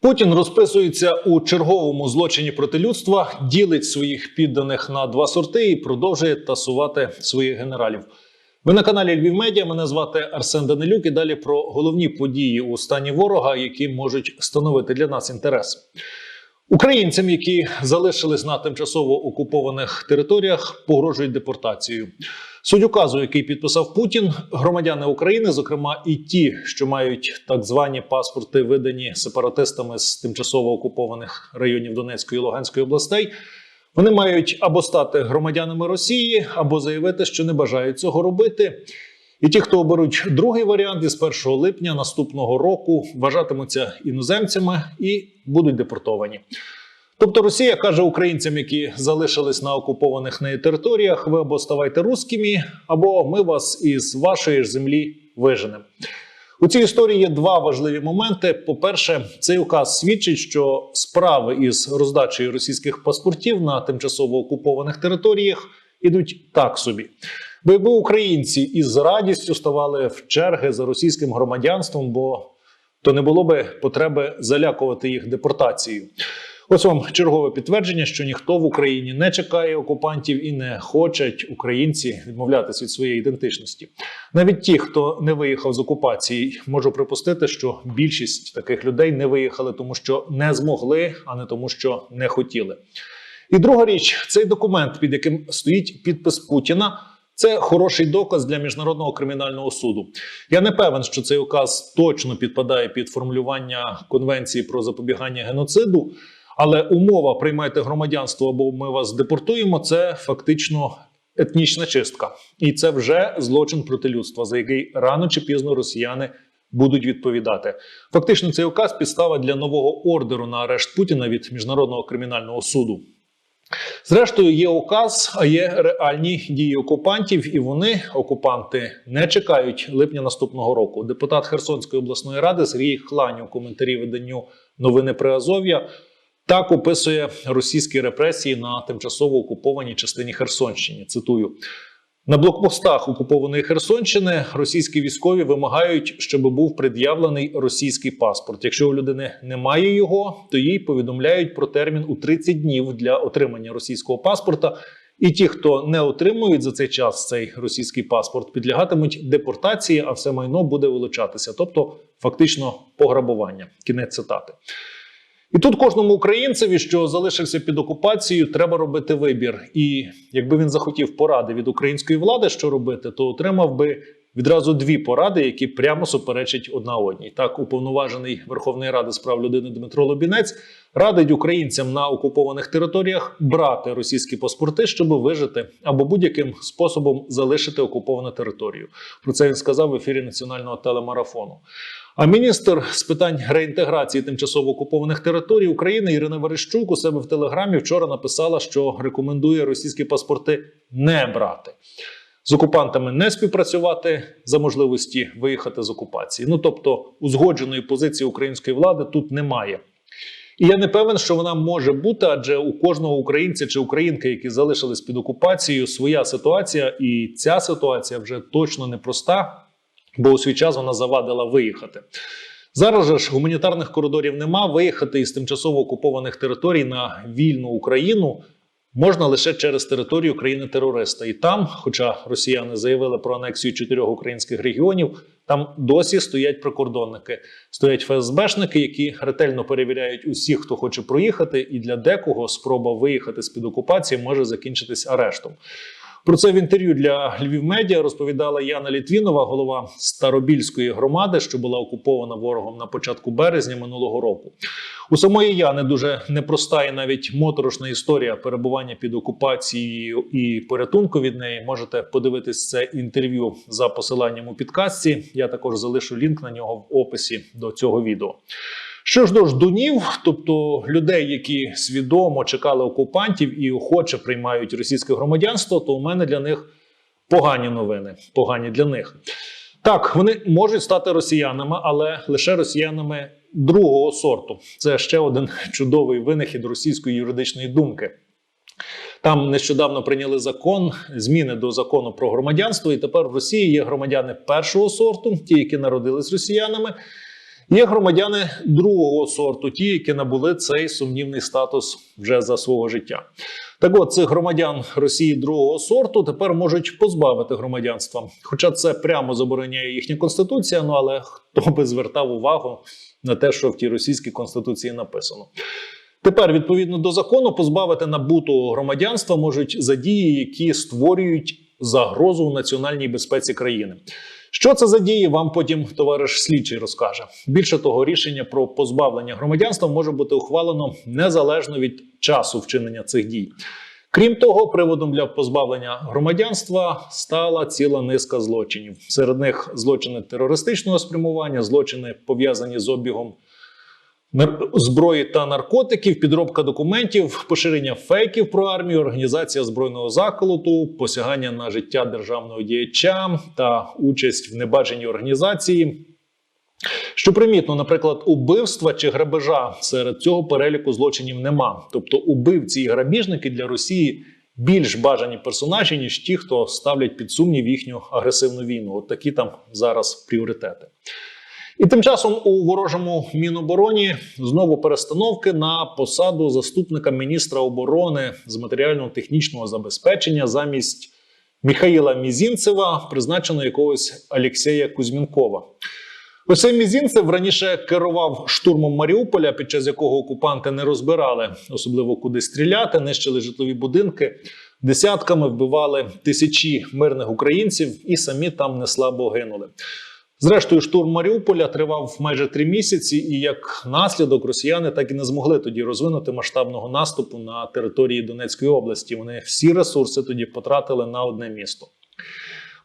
Путін розписується у черговому злочині проти людства, ділить своїх підданих на два сорти і продовжує тасувати своїх генералів. Ви на каналі Львів Медіа. Мене звати Арсен Данилюк. І далі про головні події у стані ворога, які можуть становити для нас інтерес. Українцям, які залишились на тимчасово окупованих територіях, погрожують депортацією. Суть указу, який підписав Путін, громадяни України, зокрема і ті, що мають так звані паспорти, видані сепаратистами з тимчасово окупованих районів Донецької і Луганської областей, вони мають або стати громадянами Росії, або заявити, що не бажають цього робити. І ті, хто оберуть другий варіант із 1 липня наступного року, вважатимуться іноземцями і будуть депортовані. Тобто Росія каже українцям, які залишились на окупованих нею територіях: ви або ставайте русскими, або ми вас із вашої ж землі виженемо. У цій історії є два важливі моменти. По-перше, цей указ свідчить, що справи із роздачею російських паспортів на тимчасово окупованих територіях ідуть так собі. Бо якби українці із радістю ставали в черги за російським громадянством, бо то не було би потреби залякувати їх депортацією. Ось вам чергове підтвердження, що ніхто в Україні не чекає окупантів і не хочуть українці відмовлятися від своєї ідентичності. Навіть ті, хто не виїхав з окупації, можу припустити, що більшість таких людей не виїхали, тому що не змогли, а не тому, що не хотіли. І друга річ, цей документ, під яким стоїть підпис Путіна. Це хороший доказ для міжнародного кримінального суду. Я не певен, що цей указ точно підпадає під формулювання конвенції про запобігання геноциду. Але умова приймайте громадянство або ми вас депортуємо. Це фактично етнічна чистка, і це вже злочин проти людства, за який рано чи пізно росіяни будуть відповідати. Фактично, цей указ підстава для нового ордеру на арешт Путіна від міжнародного кримінального суду. Зрештою, є указ, а є реальні дії окупантів, і вони, окупанти, не чекають липня наступного року. Депутат Херсонської обласної ради Сергій Хлань у коментарі виданню новини Приазов'я так описує російські репресії на тимчасово окупованій частині Херсонщини. Цитую. На блокпостах окупованої Херсонщини російські військові вимагають, щоб був пред'явлений російський паспорт. Якщо у людини немає його, то їй повідомляють про термін у 30 днів для отримання російського паспорта. І ті, хто не отримують за цей час цей російський паспорт, підлягатимуть депортації, а все майно буде вилучатися, тобто фактично пограбування. Кінець цитати. І тут кожному українцеві, що залишився під окупацією, треба робити вибір. І якби він захотів поради від української влади, що робити, то отримав би відразу дві поради, які прямо суперечать одна одній. Так, уповноважений Верховної Ради з прав людини Дмитро Лобінець радить українцям на окупованих територіях брати російські паспорти, щоб вижити або будь-яким способом залишити окуповану територію. Про це він сказав в ефірі національного телемарафону. А міністр з питань реінтеграції тимчасово окупованих територій України Ірина Верещук у себе в телеграмі вчора написала, що рекомендує російські паспорти не брати. З окупантами не співпрацювати за можливості виїхати з окупації. Ну тобто, узгодженої позиції української влади тут немає. І я не певен, що вона може бути, адже у кожного українця чи українки, які залишились під окупацією, своя ситуація, і ця ситуація вже точно непроста бо у свій час вона завадила виїхати. Зараз ж гуманітарних коридорів нема. Виїхати із тимчасово окупованих територій на вільну Україну можна лише через територію країни-терориста. І там, хоча росіяни заявили про анексію чотирьох українських регіонів, там досі стоять прикордонники, стоять ФСБшники, які ретельно перевіряють усіх, хто хоче проїхати, і для декого спроба виїхати з під окупації може закінчитись арештом. Про це в інтерв'ю для Львів Медіа розповідала Яна Літвінова, голова Старобільської громади, що була окупована ворогом на початку березня минулого року. У самої Яни дуже непроста і навіть моторошна історія перебування під окупацією і порятунку від неї. Можете подивитись це інтерв'ю за посиланням у підкастці. Я також залишу лінк на нього в описі до цього відео. Що ж до ждунів, тобто людей, які свідомо чекали окупантів і охоче приймають російське громадянство, то у мене для них погані новини. Погані для них. Так, вони можуть стати росіянами, але лише росіянами другого сорту. Це ще один чудовий винахід російської юридичної думки. Там нещодавно прийняли закон, зміни до закону про громадянство, і тепер в Росії є громадяни першого сорту, ті, які народились росіянами. Є громадяни другого сорту, ті, які набули цей сумнівний статус вже за свого життя. Так от цих громадян Росії другого сорту тепер можуть позбавити громадянства. Хоча це прямо забороняє їхня конституція. Ну але хто би звертав увагу на те, що в тій російській конституції написано. Тепер, відповідно до закону, позбавити набутого громадянства можуть за дії, які створюють загрозу національній безпеці країни. Що це за дії, вам потім товариш слідчий розкаже. Більше того, рішення про позбавлення громадянства може бути ухвалено незалежно від часу вчинення цих дій. Крім того, приводом для позбавлення громадянства стала ціла низка злочинів. Серед них злочини терористичного спрямування, злочини пов'язані з обігом зброї та наркотиків, підробка документів, поширення фейків про армію, організація збройного заколоту, посягання на життя державного діяча та участь в небажаній організації. Що примітно, наприклад, убивства чи грабежа серед цього переліку злочинів нема. Тобто, убивці і грабіжники для Росії більш бажані персонажі, ніж ті, хто ставлять під сумнів їхню агресивну війну. От такі там зараз пріоритети. І тим часом у ворожому мінобороні знову перестановки на посаду заступника міністра оборони з матеріально-технічного забезпечення замість Міхаїла Мізінцева призначено якогось Алєксея Кузьмінкова. Ось Мізінцев раніше керував штурмом Маріуполя, під час якого окупанти не розбирали, особливо куди стріляти, нищили житлові будинки, десятками вбивали тисячі мирних українців і самі там неслабо гинули. Зрештою, штурм Маріуполя тривав майже три місяці, і як наслідок росіяни так і не змогли тоді розвинути масштабного наступу на території Донецької області. Вони всі ресурси тоді потратили на одне місто.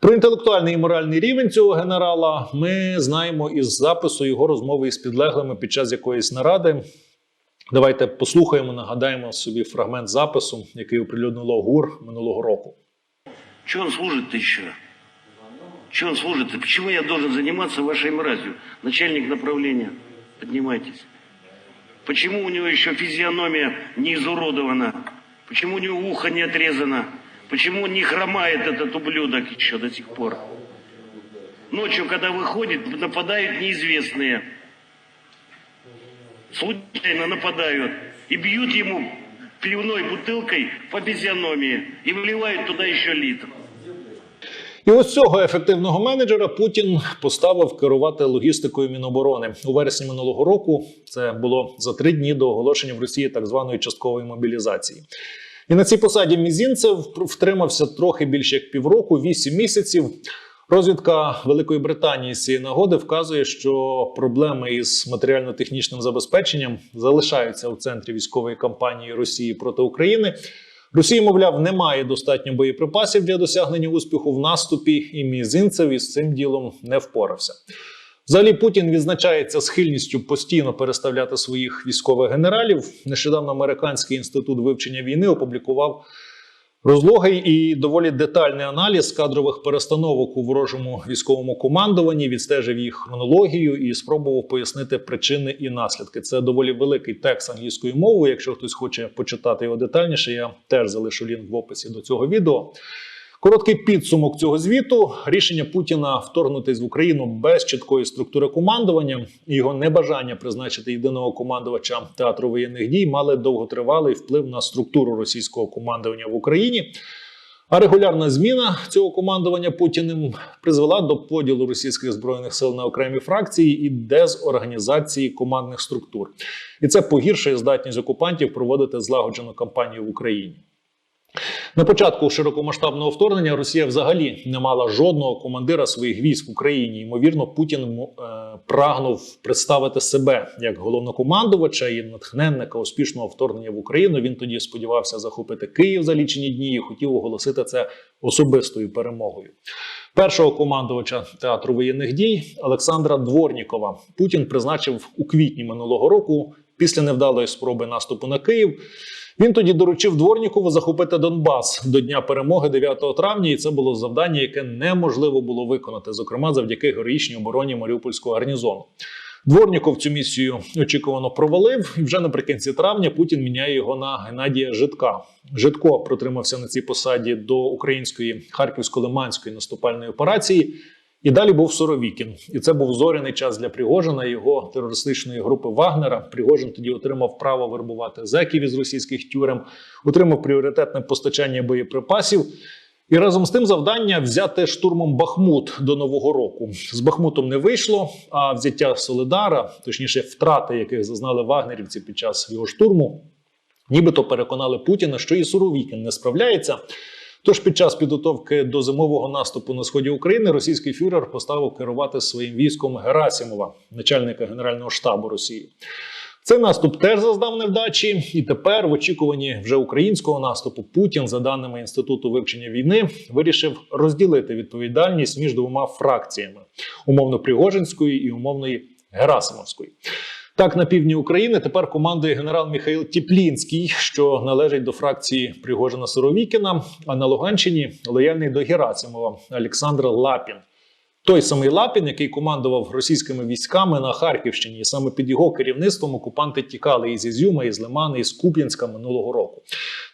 Про інтелектуальний і моральний рівень цього генерала ми знаємо із запису його розмови із підлеглими під час якоїсь наради. Давайте послухаємо, нагадаємо собі фрагмент запису, який оприлюднило ГУР минулого року. Чего он служит-то еще? Чего он служит? Почему я должен заниматься вашей мразью? Начальник направления, поднимайтесь. Почему у него еще физиономия не изуродована? Почему у него ухо не отрезано? Почему он не хромает этот ублюдок еще до сих пор? Ночью, когда выходит, нападают неизвестные. Случайно нападают и бьют ему пивной бутылкой по физиономии и выливают туда еще литр. І ось цього ефективного менеджера Путін поставив керувати логістикою Міноборони у вересні минулого року. Це було за три дні до оголошення в Росії так званої часткової мобілізації. І на цій посаді Мізінцев втримався трохи більше як півроку, вісім місяців. Розвідка Великої Британії з цієї нагоди вказує, що проблеми із матеріально-технічним забезпеченням залишаються у центрі військової кампанії Росії проти України. Росії, мовляв, немає достатньо боєприпасів для досягнення успіху в наступі, і мізинцев із цим ділом не впорався. Взагалі, Путін відзначається схильністю постійно переставляти своїх військових генералів. Нещодавно американський інститут вивчення війни опублікував розлогий і доволі детальний аналіз кадрових перестановок у ворожому військовому командуванні, відстежив їх хронологію і спробував пояснити причини і наслідки. Це доволі великий текст англійською мовою. Якщо хтось хоче почитати його детальніше, я теж залишу лінк в описі до цього відео. Короткий підсумок цього звіту: рішення Путіна вторгнутись в Україну без чіткої структури командування і його небажання призначити єдиного командувача театру воєнних дій мали довготривалий вплив на структуру російського командування в Україні. А регулярна зміна цього командування Путіним призвела до поділу російських збройних сил на окремі фракції і дезорганізації командних структур. І це погіршує здатність окупантів проводити злагоджену кампанію в Україні. На початку широкомасштабного вторгнення Росія взагалі не мала жодного командира своїх військ в Україні. Ймовірно, Путін е, прагнув представити себе як головнокомандувача і натхненника успішного вторгнення в Україну. Він тоді сподівався захопити Київ за лічені дні і хотів оголосити це особистою перемогою. Першого командувача театру воєнних дій Олександра Дворнікова Путін призначив у квітні минулого року після невдалої спроби наступу на Київ. Він тоді доручив Дворнікову захопити Донбас до дня перемоги 9 травня, і це було завдання, яке неможливо було виконати, зокрема завдяки героїчній обороні Маріупольського гарнізону. Дворніков цю місію очікувано провалив, і вже наприкінці травня Путін міняє його на Геннадія Житка. Житко протримався на цій посаді до української харківсько-лиманської наступальної операції. І далі був Суровікін, і це був зоряний час для Пригожина його терористичної групи Вагнера. Пригожин тоді отримав право вербувати зеків із російських тюрем, отримав пріоритетне постачання боєприпасів. І разом з тим завдання взяти штурмом Бахмут до нового року. З Бахмутом не вийшло, а взяття Солидара, точніше, втрати, яких зазнали вагнерівці під час його штурму, нібито переконали Путіна, що і Суровікін не справляється. Тож під час підготовки до зимового наступу на сході України російський фюрер поставив керувати своїм військом Герасімова, начальника Генерального штабу Росії. Цей наступ теж зазнав невдачі, і тепер, в очікуванні вже українського наступу, Путін, за даними інституту вивчення війни, вирішив розділити відповідальність між двома фракціями: умовно Пригожинської і умовної Герасимовської. Так, на півдні України тепер командує генерал Михайло Тіплінський, що належить до фракції Пригожина Суровікіна, а на Луганщині лояльний до Герасимова Олександр Лапін. Той самий Лапін, який командував російськими військами на Харківщині, і саме під його керівництвом окупанти тікали із Ізюма, із Лимана, із Куп'янська минулого року.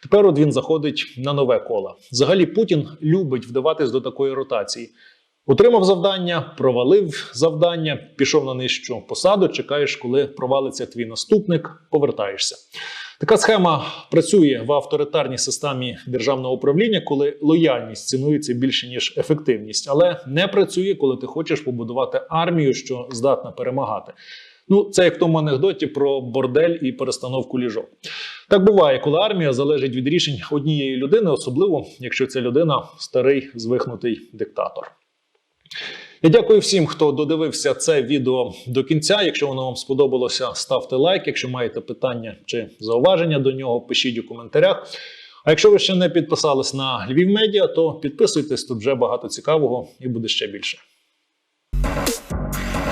Тепер от він заходить на нове коло. Взагалі Путін любить вдаватись до такої ротації. Отримав завдання, провалив завдання, пішов на нижчу посаду. Чекаєш, коли провалиться твій наступник, повертаєшся. Така схема працює в авторитарній системі державного управління, коли лояльність цінується більше ніж ефективність, але не працює, коли ти хочеш побудувати армію, що здатна перемагати. Ну, це як в тому анекдоті про бордель і перестановку ліжок. Так буває, коли армія залежить від рішень однієї людини, особливо якщо ця людина старий звихнутий диктатор. Я дякую всім, хто додивився це відео до кінця. Якщо воно вам сподобалося, ставте лайк. Якщо маєте питання чи зауваження до нього, пишіть у коментарях. А якщо ви ще не підписались на Львів Медіа, то підписуйтесь тут вже багато цікавого і буде ще більше.